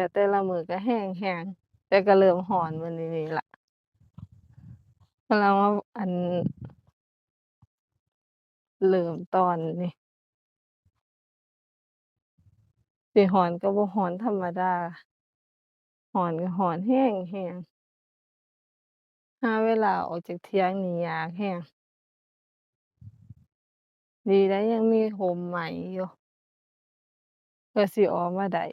แต่แต่ละมือก็ก็ก็แห้งแต่ก็เริ่มก็มื้อนี้นี่ละกำลังว่าอันเริ่มตอนนี้สิก็ก็บ่ก็ธรรมดาหอนก็ก็ก็ก็ก็หาเวลาออกจากเถียงนี่ยากก็ดีนะยังมีร่มไม้อยู่กว่าสิออกมาได้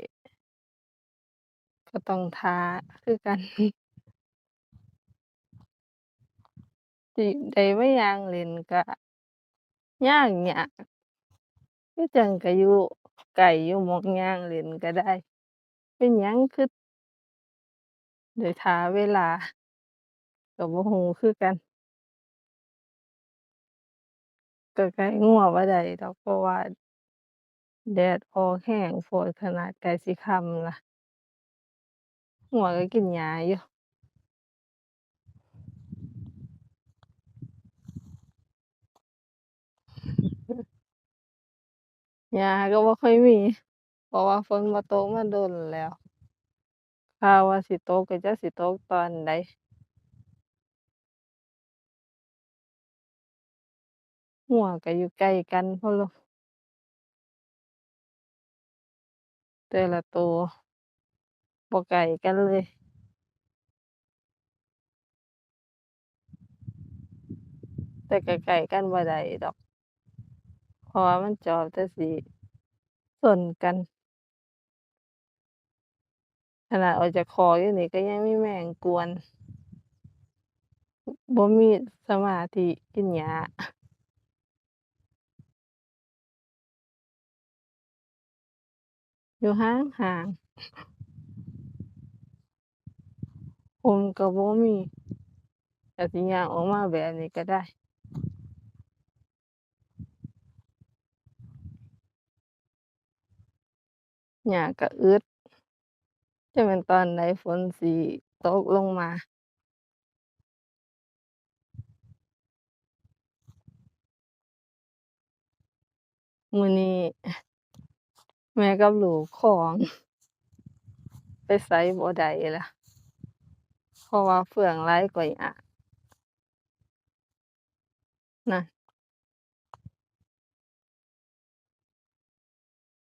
ก็ต้องท่าคือกัน สิได้มาย่างเล่นก็ ยากยาก คือจั่งก็อยู่ใกล้อยู่หม้องย่างเล่นก็ได้ เป็นหยังคือ ได้ท่าเวลา ก็บ่ก็คือกัน ก็ไกลงัวบ่ได้ดอก เพราะว่า แดดออกก็โพด ขนาดใกล้สิค่ำล่ะ งัวก็กินหญ้าอยู่หญ้าก็บ่ค่อยมี เพราะว่าฝนบ่ตกมาโดนแล้วข่าวว่าสิตกก็จักสิตกตอนใดงัวก็อยู่ใกล้กันพู้นโลแต่ละก็ บ่ใกล้กันเลย แต่ก็ใกล้กันบ่ได้ดอกเพราะว่ามันจอบแต่สิชนกันขนาดออกจากคออยู่นี่ก็ยังมีแมงกวนบ่มีสมาธิกินหญ้าอยู่ห่างห่าง ร่มก็บ่มีก็สิย่างออกมาแบบนี้ก็ได้หญ้าก็อึดจักแม่นตอนใดฝนสิตกลงมามื้อนี้แม่กับลูกคล้อง ไปไสบ่ได้แล้ว เพราะว่าเฟืองหลายกว่าหญ้านั่น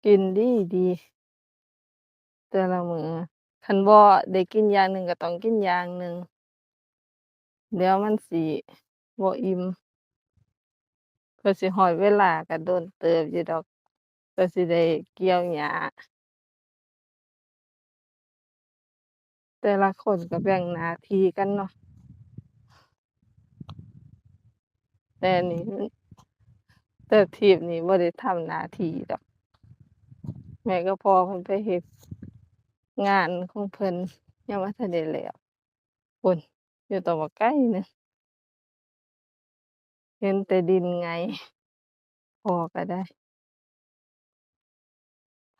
กินดีดี แต่ละมือคันบ่ได้กินอย่างหนึ่งก็ต้องกินอย่างหนึ่ง เดี๋ยวมันสิบ่อิ่มกว่าสิฮอดเวลาก็โดนเติบอยู่ดอกกว่าสิได้เกี่ยวหญ้า แต่ละคนก็แบ่งหน้าที่กันเนาะแต่นี้แต่ทริปนี้บ่ได้ทำหน้าที่ดอก แม่กับพ่อเพิ่นไปเฮ็ดงานของเพิ่นยังบ่ทันได้แล้วพู้นอยู่ตั้งบักไกลหนึ่งเห็นแต่ดินไง พอก็ได้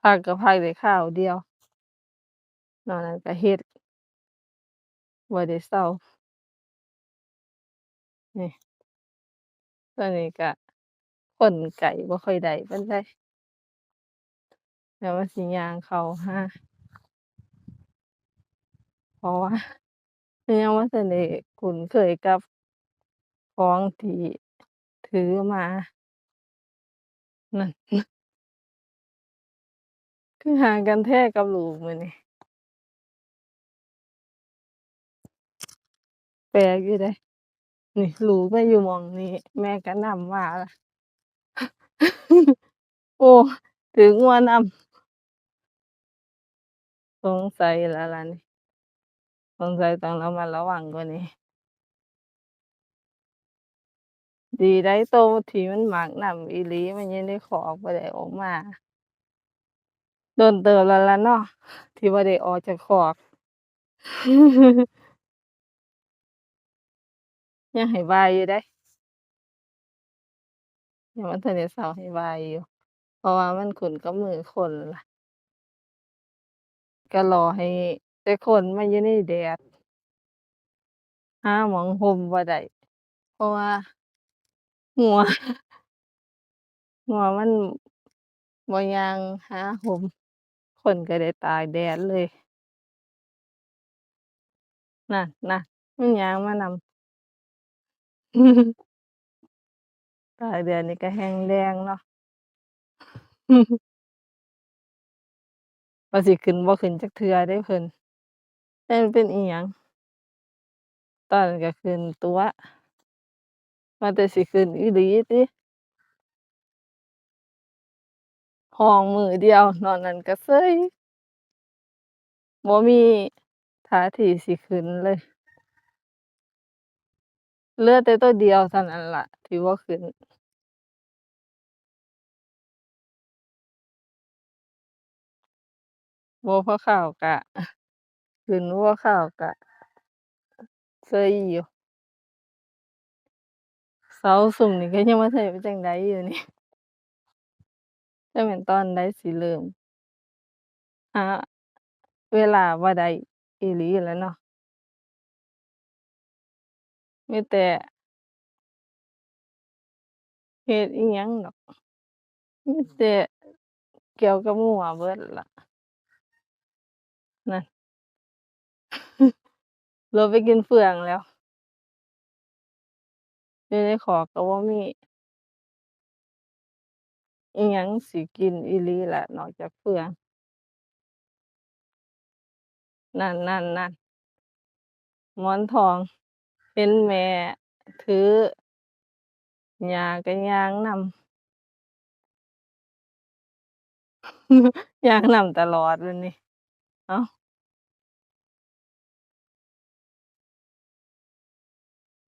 พักก็พักได้คราวเดียวนอกนั้นก็เฮ็ด บ่ได้เซา นี่ตอนนี้ก็คนไกลบ่ค่อยได้ปานใด เดี๋ยวว่าสิย่างเข้าหา เพราะว่า ยังบ่ทันได้คุ้นเคยกับของที่ถือมานั่น คือห่างกันแท้กับลูกมื้อนี้ แปลกอยู่เดะนี่ลูกมาอยู่มองนี้ แม่ก็นำมาล่ะ โอ้ถืองัวนำสงสัยแล้วล่ะนี่สงสัยต้องระมัดระวังกว่านี้ ดีได้โตที่มันหมักนำอีหลีมันอยู่ในคอกบ่ได้ออกมาโดนเติบแล้วล่ะเนาะที่บ่าได้ออกจากคอก ยังให้บายอยู่เดะยังบ่ทันได้เซาให้บายอยู่ เพราะว่ามันคุ้นกับมือคนล่ะ ก็รอให้ แต่คนมาอยู่ในแดดหาหมองร่มบ่ได้เพราะว่างัวงัวมันบ่ยางหาร่มคนก็ได้ตากแดดเลย นั่นๆมันยางมานำ ปลายเดือนนี้ก็แฮ่งแล้งเนาะ ว่าสิขึ้นบ่ขึ้นจักเทื่อเดะเพิ่น แต่มันเป็นอิหยัง ตอนนั้นก็ขึ้นตั่ว ว่าแต่สิขึ้นอีหลีติ ห้องมื้อเดียว นอกนั้นก็เซย บ่มีท่าทีสิขึ้นเลย เหลือแต่ตัวเดียวเท่านั้นล่ะ ที่บ่ขึ้นบัวพข้าวก็ ขึ้นบัวขาวก็ เซยอยู่ เสาซุมนี้ก็ยังบ่ทันได้ว่าจั่งใดอยู่นี่ จักแม่นตอนใดสิเริ่ม หา เวลาบ่ได้อีหลีแล้วเนาะ มีแต่ เฮ็ดอิหยังดอก มีแต่เกี่ยวกับงัวเบิดล่ะ นั่นรถไปกินเฟืองแล้ว อยู่ในคอกก็บ่มี อิหยังสิกินอีหลีล่ะ นอกจากเฟือง นั่นๆๆหมอนทอง เห็นแม่ถือหญ้าก็ย่างนำ ย่างนำตลอดเลยนี่เอ้า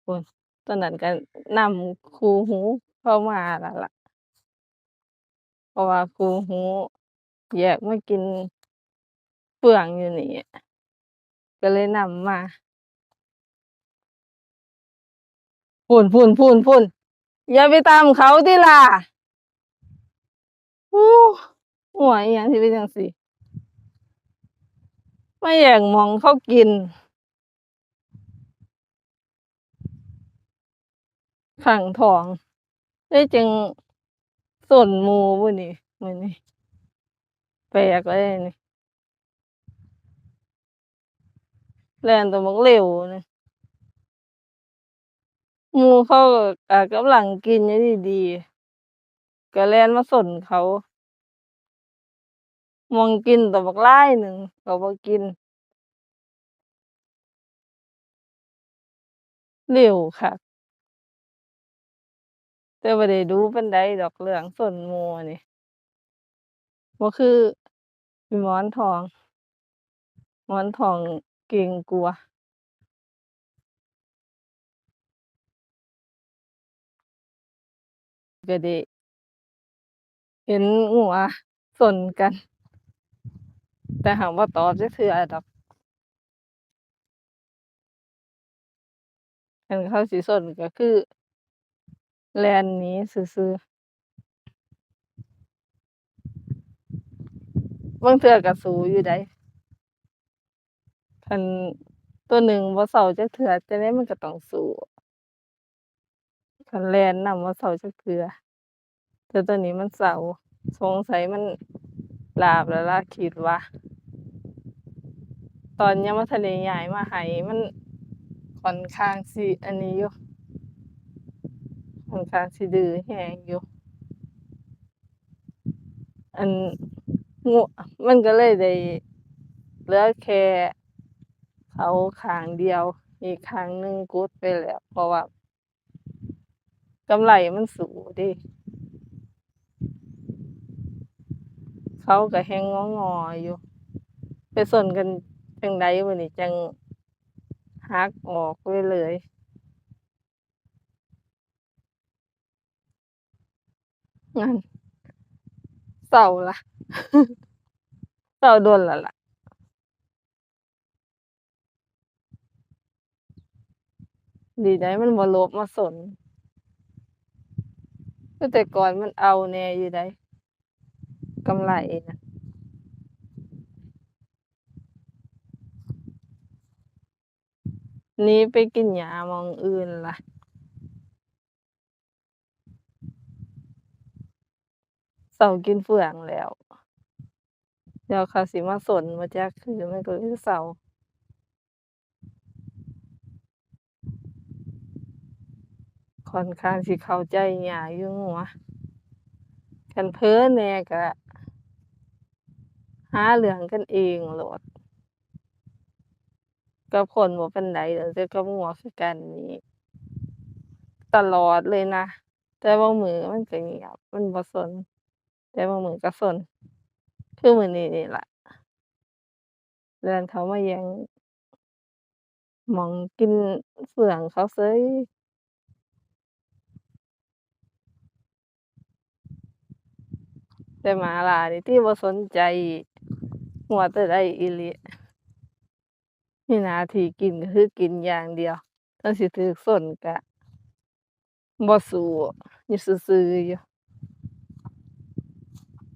พู้น ตอนนั้นก็นำคู่หูเข้ามาแล้วล่ะ เพราะว่าคู่หูแยกมากินเฟืองอยู่นี่ ก็เลยนำมาุ่นพูนพูนพูนอย่าไปตามเขาที่ล่ะอู้หัวอย่างที่เป็นอย่างสิไม่อยากมองเขากินฝั่งทองได้จึงส่วนมูบุนี่มันนี่แปลกเลยนี่แลนตัวมันเร็วนะ หมู่เขาก็ก็กำลังกินอยู่ดี ๆ ก็แล่นมาซนเขา หม้องกินตบักหลายหนึ่งก็บ่กิน เร็วคัก แต่บ่ได้ดู๋ปานใดดอกเรื่องซนหมู่นี่ บ่คืออีหมอนทอง หมอนทองเก่งกลัว ก็ได้เห็นงัวซนกัน แต่หั้นบ่ตอบจักเทื่อดอกคันเขาสิซนก็คือ แลนนี้ซื่อๆบางเทื่อก็สู้อยู่ได้คันตัวหนึ่งบ่าเซาจักเทื่อจั่งใดมันก็ต้องสู้ คันแลนนำบ่เซาจักเทื่อแต่ตัวนี้มันเซาสงสัยมันลาบแล้วล่ะคิดว่า ตอนยังบ่ทันได้ย้ายมาให้มันค่อนข้างสิอันนี้อยู่ค่อนข้างสิดื้อแรงอยู่ อันงัวมันก็เลยได้เหลือแค่เขาขางเดียว อีกขางหนึ่งกุดไปแล้ว เพราะว่า กำไลมันสูเดะเขาก็แฮ่งงอๆอยู่ ไปซนกันจังใดบุนี่จังหักออกไปเลยนั่นเซาละเซาโดนล้วล่ะดีได้มันบ่ลบมาซน แต่ก่อนมันเอาแน่อยู่ได้กำไลน่ะนีไปกินหญ้ามองอื่นล่ะเซากินเฟืองแล้ว เดี๋ยวเขาสิมาซนบ่จักคือไมันก็เลยเซา ค่อนข้างสิเข้าใจยากอยู่งัวคันเผลอแน่ก็หาเรื่องกันเองโลดกับคนบ่ปานใดดอกแต่กับงัวคือกันนี่ตลอดเลยนะ แต่บางมือมันก็เงียบมันบ่ซนแต่บางมือก็ซนคือมือนี้นี่แหละเดินเขามาแย่งมองกินเฟื่องเขาเสย แต่หมาหลานี่ติบ่สนใจงัวแตัวใดอีหลีมีหนาทีกินก็คือกินอย่างเดียวถึงสิก็ซนก็บ่สู้อยู่ซื่อๆอยู่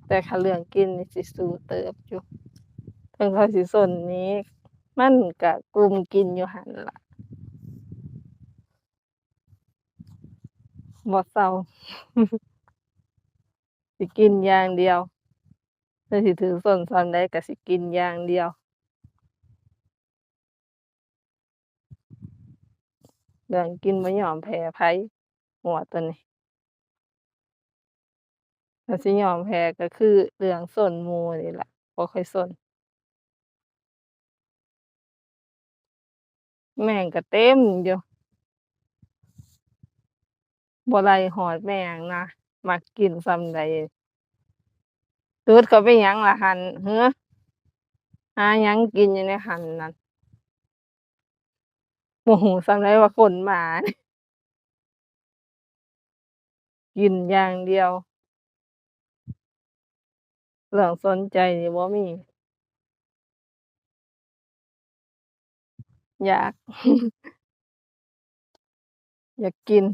แต่คันเรื่องกินนี่สิสู้เติบอยู่ถึงเขาสิซนนี้ มันก็กุมกินอยู่หันละบ่เซา สิกินอย่างเดียวถึงสิก็ซนส่ำใดก็สิกินอย่างเดียว เรื่องกินบ่ยอมแพ้ไผงัวตัวนี้ถ้าสิยอมแพ้ก็คือเรื่องซนมูนี่แหละบ่ค่อยซนแม่งก็เต็มอยู่บ่ไล่ฮอดแม่งนะ มักกินส่ำใดตูดเขาไปยังละหั้นหือหายังกินอยู่ในหันนั่นบ่ฮู้ส่ำใดว่าคนหมานี่กินอย่างเดียวเรื่องสนใจนี่บ่มีอยาก อยากกิน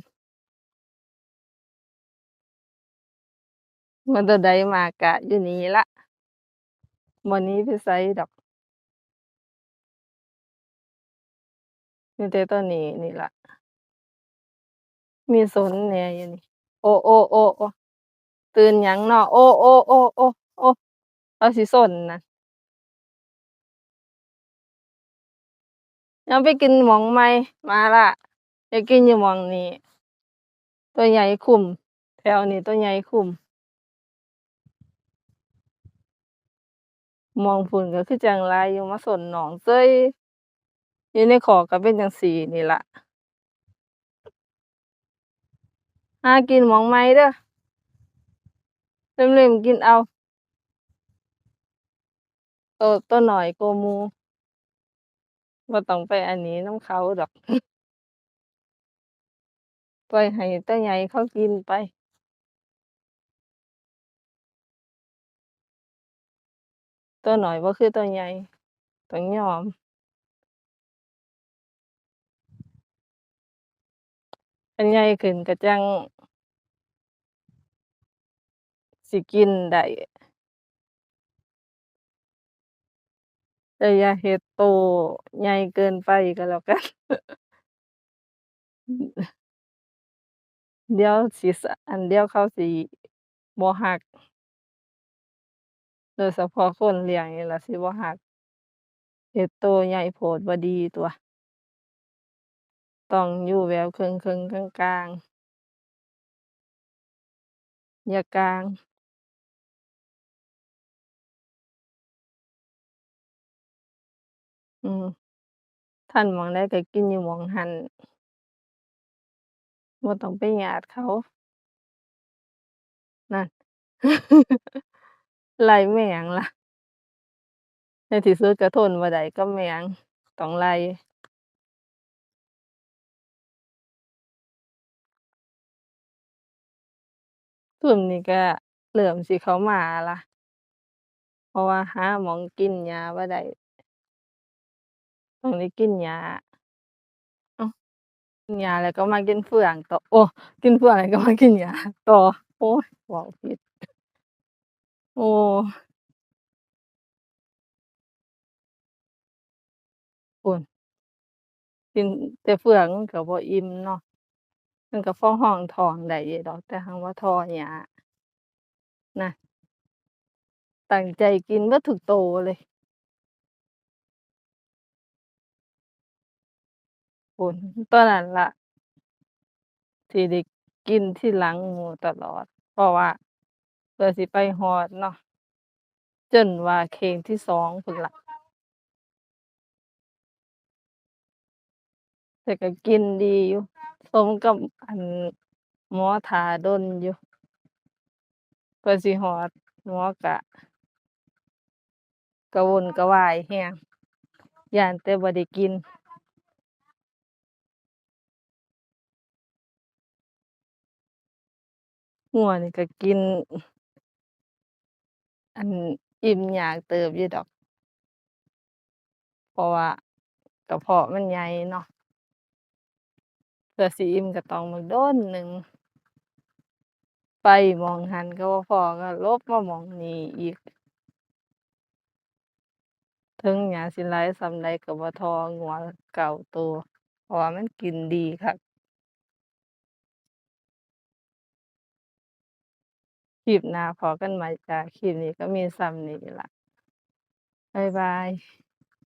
ว่าตัวใดมากก็อยู่นี่ละบ่หนีไปไสดอกมีแต่ตัวนี้นี่ละมีซนแหน่อยู่นี่ โอ้ๆๆๆตื่นยังเน้อโอ้ๆๆๆๆเราสิซนนะยังไปกินหมองใหม่มาล่าไปกินอยู่หมองนี้ ตัวใหญ่คุมแถวนี้ตัวใหญ่คุม มองพู้นก็คือจังหลายอยู่มาซนหนองเสยอยู่ในคอก็เป็นจังซี้นี่ละหากินหม้องใหม่เด้อเล็มๆกินเอาโตตัวน้อยโกมู่บ่ต้องไปอันนี้น้ำเขาดอก ปล่อยให้ตัวใหญ่เขากินไป ตัวหน้อยบ่าคือตัวใหญ่ต้องยอมคันใหญ่ขึ้นก็จัง สิกินได้แต่อย่าเฮ็ดโตใหญ่เกินไปก็แล้วกัน เดี๋ยวสิสอันเดี๋ยวเขาสิบ่รัก โดยเฉพาะคนเลี้ยงนี่ล่ะสิบ่รักเฮ็ดโตใหญ่โพดบ่ดีตั่ว ต้องอยู่แบบครึ่งกลาง อย่ากลาง อืมคันหม้องใดก็กินอยู่หม้องหั้น บ่ต้องไปญาดเขา นั่น ไล่แม่งล่ะ ในที่สุดก็ทนบ่ได้กับแม่งต้องไล่ซุมนี้ก็เริ่มสิเข้ามาล่ะ เพราะว่าหาหม้องกินหญ้าบ่ได้ ต้องได้กินหญ้าอ้า กินหญ้าแล้วก็มากินเฟืองต่อ โอ้ กินเฟืองแล้วก็มากินหญ้าต่อ โอ๊ย เว้าผิด โอ้ พู้น กินแต่เฟื่องมันก็บ่อิ่มเนาะ มันก็พอรองท้องได้อยู่ดอก แต่หั้นว่าท้อหญ้าน่ะตั้งใจกินเบิดทุกโตเลยพู้น ตัวนั้นล่ะสิได้กินทีหลังหมู่ตลอด เพราะว่า เพื่อสิไปฮอดเนาะจนว่าเข่งที่2พู้นล่ะแต่ก็กินดีอยู่สมกับอันหมอทาดนอยู่กว่าสิฮอดหมอก็กระวนกระวายก็ย้านแต่บ่ได้กินงัวนี่ก็กิน อัน อิ่มยากเติบอยู่ดอก เพราะว่ากระเพาะมันใหญ่เนาะ เพื่อสิอิ่มก็ต้องบักโดนหนึ่ง ไปหม้องหั้นก็บ่พ้อก็ลบมาหม้องนี้อีก ถึงหญ้าสิหลายส่ำใดก็บ่ท้องัวเก้าก็เพราะว่ามันกินดีคัก คลิปหน้าพอกันใหม่จ้ะคลิปนี้ก็มีซ้ำนี้ละบ๊ายบาย